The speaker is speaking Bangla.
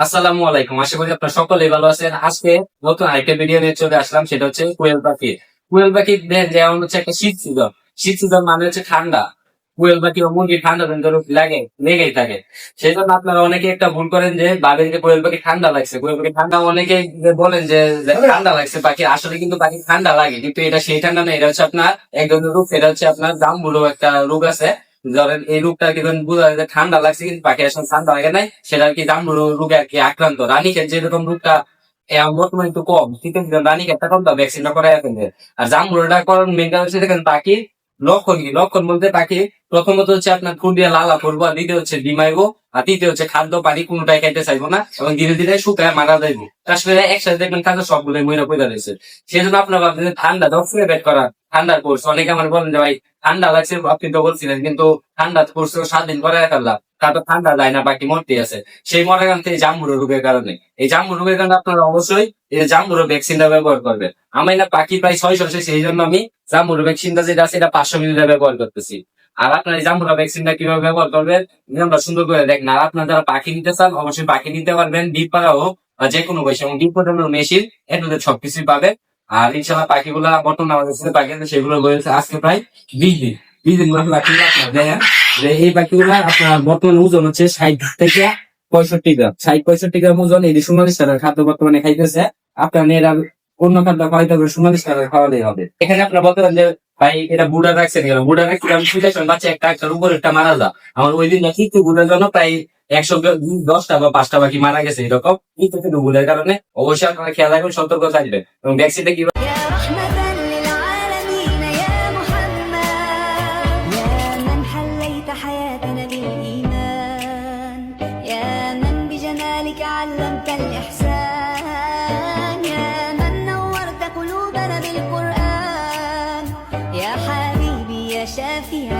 আসসালামু আলাইকুম। আশা করি আপনারা সকলেই ভালো আছেন। আজকে নতুন আরেকটা ভিডিও নিয়ে চলে আসলাম, সেটা হচ্ছে কোয়েল পাখি। কোয়েল পাখি যেমন হচ্ছে একটা শীত সিজন শীত সিজন মানে হচ্ছে ঠান্ডা। কোয়েল পাখি বা মুরগি ঠান্ডা কিন্তু লাগে, লেগেই থাকে। সেই জন্য আপনারা অনেকে একটা ভুল করেন যে, ভাবেন যে কোয়েল পাখি ঠান্ডা লাগছে। কোয়েল পাখি ঠান্ডা অনেকে বলেন যে ঠান্ডা লাগছে পাখি, আসলে কিন্তু পাখি ঠান্ডা লাগে। কিন্তু এটা সেই ঠান্ডা না, এটা হচ্ছে আপনার এক ধরনের রোগ এটা হচ্ছে আপনার জাম্বুরো একটা রোগ আছে। ধরেন এই রোগটা কি বোঝা যায় ঠান্ডা লাগছে কিন্তু পাখি আসলে ঠান্ডা লাগে নাই সেটা কি জামরুল রোগে আর কি আক্রান্ত? রানীক্ষেত যেরকম রোগটা বর্তমানে একটু কম। শীতের রানীকে রানীক্ষেতটা কম ভ্যাকসিনটা রাখেন আর জামরুলটা মেন হচ্ছে দেখেন পাখি লক্ষণ কি? লক্ষণ বলতে তাকে প্রথমত হচ্ছে আপনার দিয়ে লালা করব, আর দ্বিতীয় হচ্ছে ডিমাইবো, আর তৃতীয় হচ্ছে খাদ্য পানি কোনোটাই খাইতে চাইব না, এবং ধীরে ধীরে শুকায় মারা যাইবো। কাশ্মীরে একসাথে দেখবেন কাজে সবগুলোই মহিলা পয়দা রয়েছে। সেই জন্য আপনার ভাবছেন ঠান্ডা দক্ষিণে বেট করা, ঠান্ডার কোর্স। অনেকে আমার বলেন যে ভাই, ঠান্ডা লাগছে, আপনি তো বলছিলেন, কিন্তু ঠান্ডা কোর্স সাত দিন করে ফেললাম। তারপর ঠান্ডা যায় না, বাকি মরতে আছে। সেই মরার কারণ থেকে জাম্বুরো রোগের কারণে। এই জাম্বুর রোগের কারণে আপনারা অবশ্যই এই জাম্বুরো ভ্যাকসিনটা ব্যবহার করবেন। আমি না পাখি প্রায় ছয়শো সেই জন্য আমি জাম্বুরো ভ্যাকসিনটা যেটা আছে, এটা পাঁচশো মিলিটা ব্যবহার করতেছি। আর আপনার এই জাম্বুরা ভ্যাকসিনটা কীভাবে ব্যবহার করবেন নিয়মটা সুন্দর করে দেখেন, আর আপনার যারা পাখি নিতে চান, অবশ্যই পাখি নিতে পারবেন ডিপ পাড়া হোক যে কোনো বয়সে এবং ডিপ পর্যন্ত মেশিন এগুলো সবকিছুই পাবে আর ইনশাল্লাহ পাখিগুলা বর্তমানে আমাদের সাথে পাখি সেগুলো রয়েছে আজকে প্রায় বিশ দিন। বিশ দিন দেখেন। যে এই পাখিগুলা আপনার বর্তমানে ওজন হচ্ছে ষাট থেকে পঁয়ষট্টি গ্রাম। ষাট, পঁয়ষট্টি গ্রাম ওজন, এই সুমালিশ টাকার খাদ্য বর্তমানে খাইতেছে, আপনার এরা অন্য খাদ্য খাওয়াইতে হবে সুমালিশ টাকার খাওয়ালেই হবে। এখানে আপনার বলতে যে, ভাই, এটা বুড়া রাখছেন কেন বুড়া রাখছি আমি শুনেছেন বাচ্চা একটা একটার উপর একটা মারা যা। আমার ওই দিন দেখি বুড়ার জন্য প্রায় একশো দশটা বা পাঁচটা পাখি মারা গেছে এরকম। কিন্তু ভুলের কারণে অবশ্যই আপনারা খেয়াল রাখবেন, সতর্ক থাকবেন। এবং ভ্যাকসিনটা কি بالإيمان يا من بجمالك علمت الإحسان. يا من نورت قلوبنا بالقرآن. يا حبيبي يا شافعي